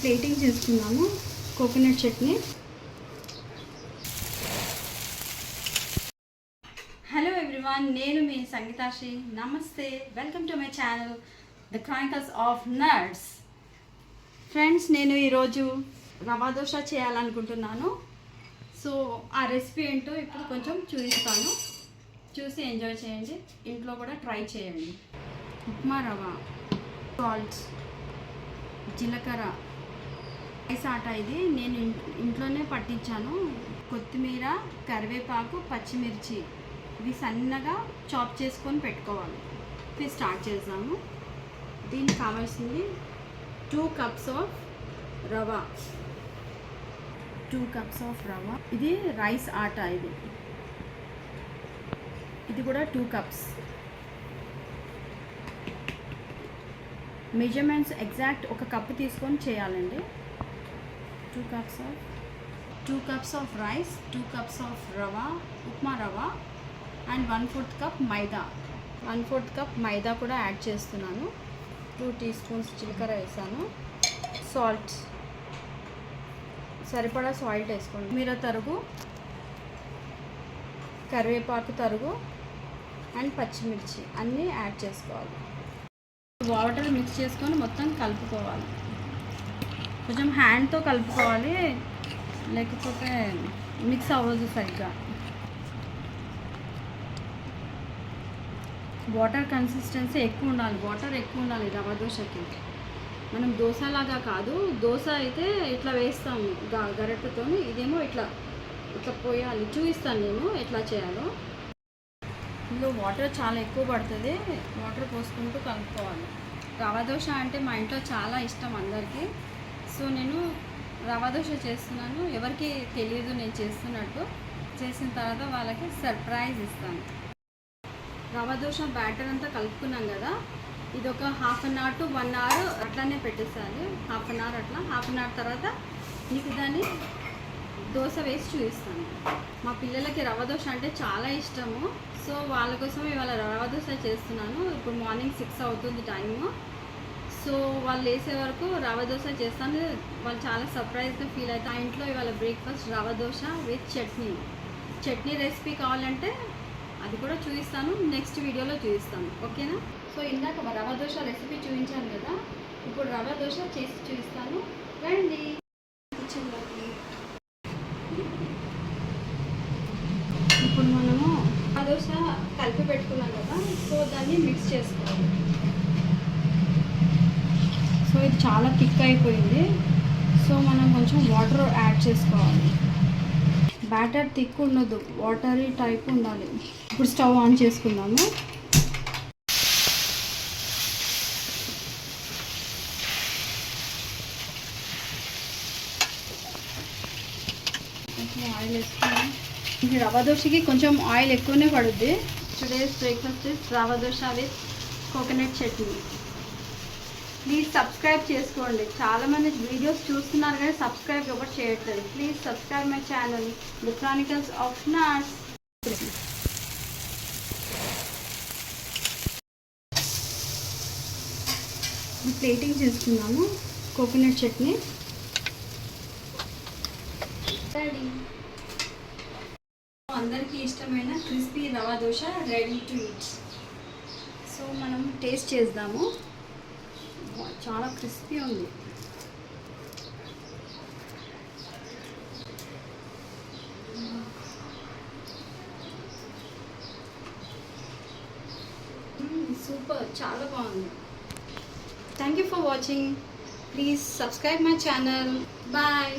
Plating చేసుకున్నాము coconut chutney. Hello everyone నేను మీ సంగీతాశ్రీ. నమస్తే welcome to my channel the chronicles of nurse friends నేను ఈరోజు రవా దోశ చేయాలనుకుంటున్నాను. సో ఆ రెసిపీ ఏంటో ఇప్పుడు కొంచెం చూపిస్తాను. చూసి ఎంజాయ్ చేయండి. ఇంట్లో కూడా ట్రై చేయండి. ఉప్మా రవ సాల్ట్ జీలకర్ర రైస్ ఆట ఇది. నేను ఇంట్లోనే పట్టించాను. కొత్తిమీర కరివేపాకు పచ్చిమిర్చి ఇవి సన్నగా చాప్ చేసుకొని పెట్టుకోవాలి. ఇది స్టార్ట్ చేద్దాము. దీనికి కావాల్సింది two cups of rava two cups of రవ ఇది రైస్ ఆట ఇది. ఇది కూడా టూ కప్స్. మెజర్మెంట్స్ ఎగ్జాక్ట్ ఒక కప్పు తీసుకొని చేయాలండి. Two cups of two cups of rice two cups of rava upma రవ and one fourth cup maida. One fourth cup మైదా కూడా యాడ్ చేస్తున్నాను. టూ టీ స్పూన్స్ జీలకర్ర వేసాను. సాల్ట్ సరిపడా సాల్ట్ వేసుకోండి. మీర తరుగు కరివేపాకు తరుగు అండ్ పచ్చిమిర్చి అన్నీ యాడ్ చేసుకోవాలి. వాటర్ మిక్స్ చేసుకొని మొత్తం కలుపుకోవాలి. కొంచెం హ్యాండ్తో కలుపుకోవాలి. లేకపోతే మిక్స్ అవ్వదు సరిగ్గా. వాటర్ కన్సిస్టెన్సీ ఎక్కువ ఉండాలి. వాటర్ ఎక్కువ ఉండాలి రవ్వ దోశకి. మనం దోశలాగా కాదు దోశ అయితే ఇట్లా వేస్తాము గ- గరిటెతోని. ఇదేమో ఇట్లా ఇట్లా పోయాలి. చూపిస్తాను నేను ఎట్లా చేయాలో. ఇందులో వాటర్ చాలా ఎక్కువ పడుతుంది. వాటర్ పోసుకుంటూ కలుపుకోవాలి. రవ దోశ అంటే మా ఇంట్లో చాలా ఇష్టం అందరికీ. సో నేను రవ దోశ చేస్తున్నాను. ఎవరికి తెలియదు నేను చేస్తున్నట్టు. చేసిన తర్వాత వాళ్ళకి సర్ప్రైజ్ ఇస్తాను. రవ దోశ బ్యాటర్ అంతా కలుపుకున్నాం కదా. ఇది ఒక half an hour to one hour అట్లానే పెట్టేసాను హాఫ్ అన్ అవర్ అట్లా. హాఫ్ అన్ అవర్ తర్వాత మీకు దాన్ని దోశ వేసి చూపిస్తాను. మా పిల్లలకి రవ్వ దోశ అంటే చాలా ఇష్టము. సో వాళ్ళ కోసం ఇవాళ రవ దోశ చేస్తున్నాను. ఇప్పుడు మార్నింగ్ సిక్స్ అవుతుంది టైము. సో వాళ్ళు వేసే వరకు రవ దోశ చేస్తాను. వాళ్ళు చాలా సర్ప్రైజ్గా ఫీల్ అవుతారు ఆ ఇంట్లో ఇవాళ బ్రేక్ఫాస్ట్ రవ్వ దోశ విత్ చట్నీ. చట్నీ రెసిపీ కావాలంటే అది కూడా చూపిస్తాను. నెక్స్ట్ వీడియోలో చూపిస్తాను. ఓకేనా? సో ఇందాక రవ్వ దోశ రెసిపీ చూపించాను కదా. ఇప్పుడు రవ్వ దోశ చేసి చూపిస్తాను. రండి. కిచెన్లోకి ఇప్పుడు మనము ఆ దోశ కలిపి పెట్టుకున్నాం కదా. సో దాన్ని మిక్స్ చేసుకోవాలి. చాలా థిక్ అయిపోయింది. సో మనం కొంచెం వాటర్ యాడ్ చేసుకోవాలి. బ్యాటర్ థిక్ ఉండదు వాటరీ టైప్ ఉండాలి. ఇప్పుడు స్టవ్ ఆన్ చేసుకుందాము. కొంచెం ఆయిల్ వేసుకున్నాం రవ్వ దోశకి కొంచెం ఆయిల్ ఎక్కువనే పడుద్ది. టుడేస్ బ్రేక్ఫాస్ట్ ఇస్ రవ్వ dosa with coconut chutney please subscribe చేసుకోండి. చాలా మంది వీడియోస్ చూస్తున్నారు కానీ సబ్స్క్రైబ్ ఎవరు చేయట్లేదు. Please subscribe my channel the chronicles of nurse plating చేసుకున్నాము కోకోనట్ చట్నీ. అందరికీ ఇష్టమైన crispy rava dosa ready to eat so మనం టేస్ట్ చేద్దాము. చాలా క్రిస్పీ ఉంది. సూపర్ చాలా బాగుంది. Thank you for watching please subscribe my channel bye